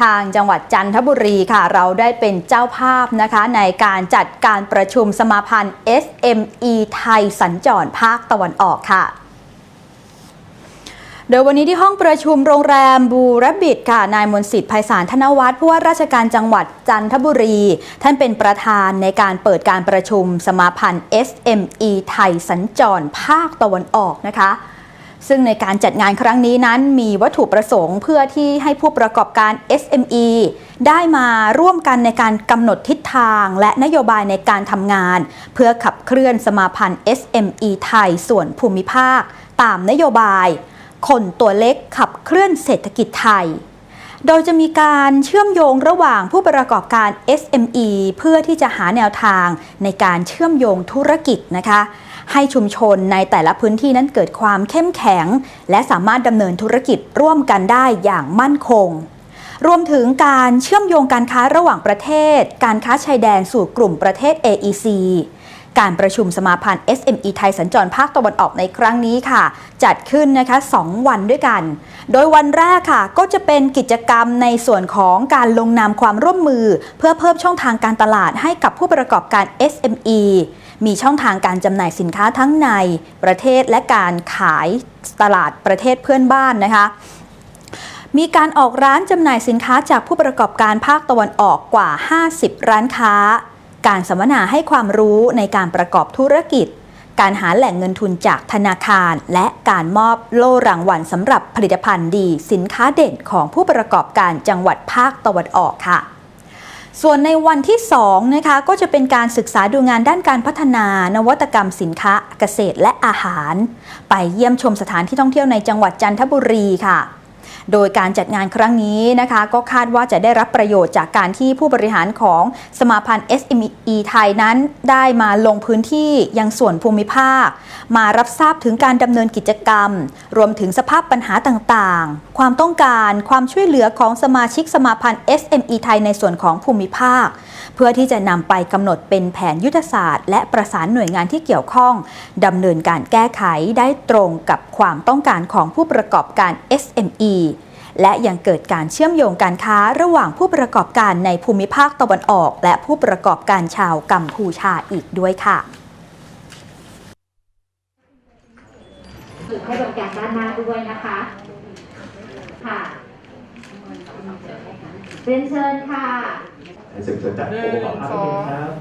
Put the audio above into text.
ทางจังหวัดจันทบุรีค่ะ เราได้เป็นเจ้าภาพนะคะ ในการจัดการประชุมสมาพันธ์ SME ไทยสัญจรภาคตะวันออกค่ะโดยวันนี้ที่ห้องประชุมโรงแรมบูรบิดค่ะ นายมนสิทธิ์ไพศาลธนวัฒน์ผู้ว่าราชการจังหวัดจันทบุรี ท่านเป็นประธานในการเปิดการประชุมสมาพันธ์ SME ไทยสัญจรภาคตะวันออกนะคะ ซึ่งในการจัดงานครั้งนี้นั้นมีวัตถุประสงค์ เพื่อที่ให้ผู้ประกอบการ SME ได้มาร่วมกันในการกำหนดทิศทางและนโยบายในการทำงาน เพื่อขับเคลื่อนสมาพันธ์ SME ไทยส่วนภูมิภาค ตามนโยบาย คนตัวเล็กขับเคลื่อนเศรษฐกิจไทยโดยจะมีการเชื่อมโยงระหว่างผู้ประกอบการ SME เพื่อที่จะหาแนวทางในการเชื่อมโยงธุรกิจนะคะ ให้ชุมชนในแต่ละพื้นที่นั้นเกิดความเข้มแข็ง และสามารถดำเนินธุรกิจร่วมกันได้อย่างมั่นคง รวมถึงการเชื่อมโยงการค้าระหว่างประเทศ การค้าชายแดนสู่กลุ่มประเทศ AEC การประชุมสมาพันธ์ SME ไทยสัญจรภาคตะวันออกในครั้งนี้ค่ะ จัดขึ้นนะคะ 2 วันด้วยกัน โดยวันแรกค่ะ ก็จะเป็นกิจกรรมในส่วนของการลงนามความร่วมมือ เพื่อเพิ่มช่องทางการตลาดให้กับผู้ประกอบการ SME มีช่องทางการจำหน่ายสินค้าทั้งในประเทศและการขายตลาดประเทศเพื่อนบ้านนะคะมีการออกร้านจำหน่ายสินค้าจากผู้ประกอบการภาคตะวันออกกว่า 50 ร้านค้า การสัมมนาให้ความรู้ในการประกอบธุรกิจ การหาแหล่งเงินทุนจากธนาคาร และการมอบโล่รางวัลสำหรับผลิตภัณฑ์ดี สินค้าเด่นของผู้ประกอบการจังหวัดภาคตะวันออกค่ะ ส่วนในวันที่2นะคะก็จะเป็นการศึกษาดูงานด้านการพัฒนานวัตกรรมสินค้าเกษตรและอาหาร ไปเยี่ยมชมสถานที่ท่องเที่ยวในจังหวัดจันทบุรีค่ะโดยการจัดงานครั้งนี้นะคะ ก็คาดว่าจะได้รับประโยชน์จากการที่ผู้บริหารของสมาพันธ์ SME ไทยนั้น ได้มาลงพื้นที่ยังส่วนภูมิภาค มารับทราบถึงการดำเนินกิจกรรม รวมถึงสภาพปัญหาต่างๆ ความต้องการความช่วยเหลือของสมาชิกสมาพันธ์ SME ไทยในส่วนของภูมิภาค เพื่อที่จะนำไปกำหนดเป็นแผนยุทธศาสตร์ และประสานหน่วยงานที่เกี่ยวข้องดำเนินการแก้ไขได้ตรงกับความต้องการของผู้ประกอบการ SME และยังเกิดการเชื่อมโยงการค้าระหว่างผู้ประกอบการในภูมิภาคตะวันออก และผู้ประกอบการชาวกัมพูชาอีกด้วยค่ะ ฝึกให้บริการด้านหน้าด้วยนะคะ ค่ะเรียนเชิญค่ะสืบสวนจากผู้ประกอบการครับ